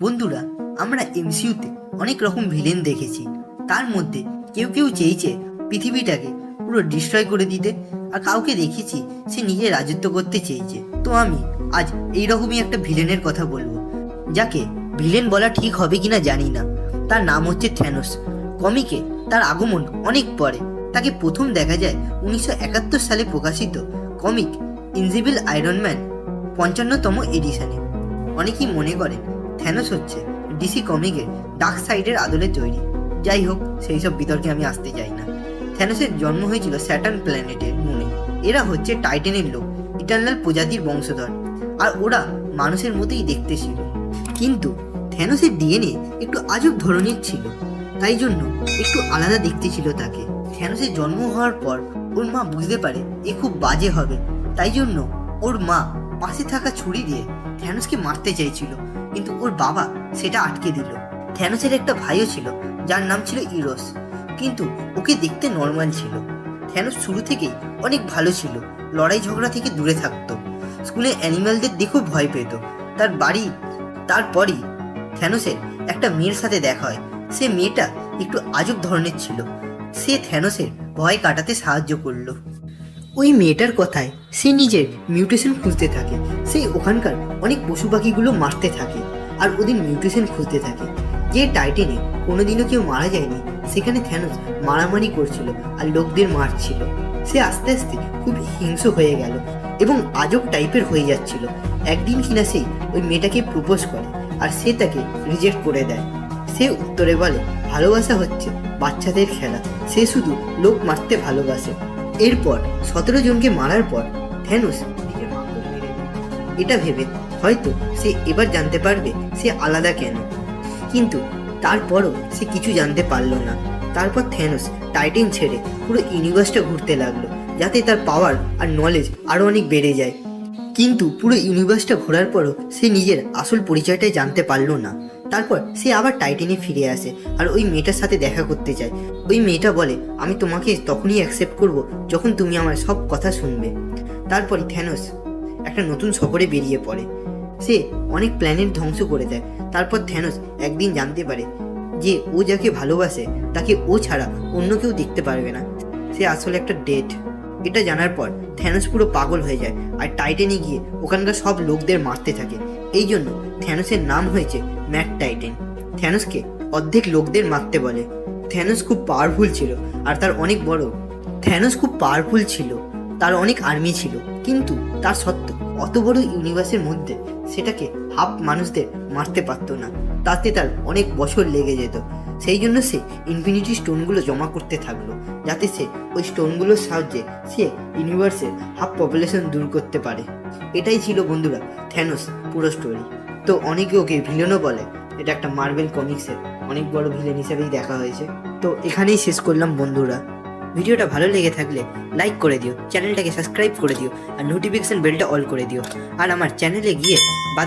বন্ধুরা, আমরা এমসিইউতে অনেক রকম ভিলেন দেখেছি। তার মধ্যে কেউ কেউ চেয়েছে পৃথিবীটাকে পুরো ডিস্ট্রয় করে দিতে, আর কাউকে দেখেছি সে নিজে রাজত্ব করতে চেয়েছে। তো আমি আজ এই রকমই একটা ভিলেনের কথা বলব, যাকে ভিলেন বলা ঠিক হবে কিনা জানি না। তার নাম হচ্ছে থ্যানোস কমিকে তার আগমন অনেক পরে। তাকে প্রথম দেখা যায় উনিশশো একাত্তর সালে প্রকাশিত কমিক ইনজিবল আয়রন ম্যান পঞ্চান্নতম এডিশনে অনেকেই মনে করেন থ্যানোস হচ্ছে। ডিসি কমিকের ডার্ক সাইডের আদলে তৈরি। যাই হোক, সেই সব বিতর্কে আমি আসতে চাই না। থ্যানোসের জন্ম হয়েছিল স্যাটার্ন প্ল্যানেটের মুনে। এরা হচ্ছে টাইটেনের লোক, ইটার্নাল প্রজাতির বংশধর। আর ওরা মানুষের মতোই দেখতে ছিল। কিন্তু থ্যানোসের ডিএনএ একটু আজব ধরনের ছিল। তাই জন্য একটু আলাদা দেখতে ছিল তাকে। থ্যানোসের জন্ম হওয়ার পর ওর মা বুঝতে পারে এ খুব বাজে হবে। তাই জন্য ওর মা পাশে থাকা ছুরি দিয়ে থ্যানোসকে মারতে চাইছিল। কিন্তু ওর বাবা সেটা আটকে দিল। থ্যানোসের একটা ভাইও ছিল, যার নাম ছিল ইরোস। কিন্তু ওকে দেখতে নর্মাল ছিল। থ্যানোস শুরু থেকেই অনেক ভালো ছিল, লড়াই ঝগড়া থেকে দূরে থাকতো। স্কুলে অ্যানিমালদের দেখেও ভয় পেত। তার বাড়ি, তারপরই থ্যানোসের একটা মেয়ের সাথে দেখা হয়। সে মেয়েটা একটু আজব ধরনের ছিল। সে থ্যানোসের ভয় কাটাতে সাহায্য করল। ওই মেয়েটার কথায় সে নিজের মিউটেশন খুঁজতে থাকে। সে ওখানকার অনেক পশু পাখিগুলো মারতে থাকে আর ওদের মিউটেশন খুঁজতে থাকে। যে টাইটেনে কোনোদিনও কেউ মারা যায়নি, সেখানে থ্যানোস মারামারি করছিল আর লোকদের মারছিল। সে আস্তে আস্তে খুব হিংস্র হয়ে গেল এবং আজব টাইপের হয়ে যাচ্ছিল। একদিন কিনা সে ওই মেয়েটাকে প্রপোজ করে আর সে তাকে রিজেক্ট করে দেয়। সে উত্তরে বলে, ভালোবাসা হচ্ছে বাচ্চাদের খেলা। সে শুধু লোক মারতে ভালোবাসে। এরপর সতেরো জনকে মারার পর থ্যানোস নিজের মাকেও মেরে এটা ভেবে হয়তো সে এবার জানতে পারবে সে আলাদা কেন। কিন্তু তারপরও সে কিছু জানতে পারল না। তারপর থ্যানোস টাইটেন ছেড়ে পুরো ইউনিভার্সটা ঘুরতে লাগল, যাতে তার পাওয়ার আর নলেজ আরও অনেক বেড়ে যায়। কিন্তু পুরো ইউনিভার্সটা ঘোরার পরও সে নিজের আসল পরিচয়টাই জানতে পারল না। তারপর সে আবার টাইটেনে ফিরে আসে আর ওই মেয়েটার সাথে দেখা করতে চায় ওই মেয়েটা বলে, আমি তোমাকে তখনই অ্যাকসেপ্ট করব যখন তুমি আমার সব কথা শুনবে। তারপরে থ্যানোস একটা নতুন সফরে বেরিয়ে পড়ে। সে অনেক প্ল্যানেট ধ্বংস করে দেয়। তারপর থ্যানোস একদিন জানতে পারে যে ও যাকে ভালোবাসে, তাকে ও ছাড়া অন্য কেউ দেখতে পারবে না। সে আসলে একটা ডেট। এটা জানার পর থ্যানোস পুরো পাগল হয়ে যায় আর টাইটেনে গিয়ে ওখানকার সব লোকদের মারতে থাকে। এই জন্য থ্যানোসের নাম হয়েছে ম্যাট টাইটেন। থ্যানোসকে অর্ধেক লোকদের মারতে বলে। থ্যানোস খুব পাওয়ারফুল ছিল, আর তার অনেক বড়। থ্যানোস খুব পাওয়ারফুল ছিল, তার অনেক আর্মি ছিল, কিন্তু তার সত্ত্বেও অত বড় ইউনিভার্সের মধ্যে সেটাকে হাফ মানুষদের মারতে পারতো না। তাতে তার অনেক বছর লেগে যেত। সেই জন্য সে ইনফিনিটি স্টোনগুলো জমা করতে থাকল, যাতে সে ওই স্টোনগুলোর সাহায্যে সে ইউনিভার্সের হাফ পপুলেশন দূর করতে পারে। এটাই ছিল বন্ধুরা থ্যানোস পুরো স্টোরি তো অনেকে ওকে ভিলেনও বলে। এটা একটা মার্বেল কমিক্সের অনেক বড় ভিলেন হিসেবেই দেখা হয়েছে। তো এখানেই শেষ করলাম বন্ধুরা। ভিডিওটা ভালো লেগে থাকলে লাইক করে দিও, চ্যানেলটাকে সাবস্ক্রাইব করে দিও, আর নোটিফিকেশন বেলটা অল করে দিও। আর আমার চ্যানেলে গিয়ে বাদ